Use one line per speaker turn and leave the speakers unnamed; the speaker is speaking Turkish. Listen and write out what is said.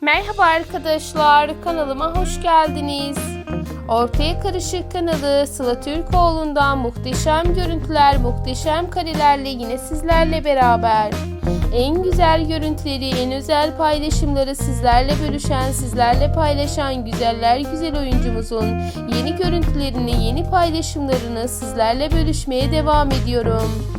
Merhaba arkadaşlar, kanalıma hoş geldiniz. Ortaya Karışık kanalı Sıla Türkoğlu'ndan muhteşem görüntüler, muhteşem karelerle yine sizlerle beraber. En güzel görüntüleri, en özel paylaşımları sizlerle bölüşen, sizlerle paylaşan güzeller güzel oyuncumuzun yeni görüntülerini, yeni paylaşımlarını sizlerle bölüşmeye devam ediyorum.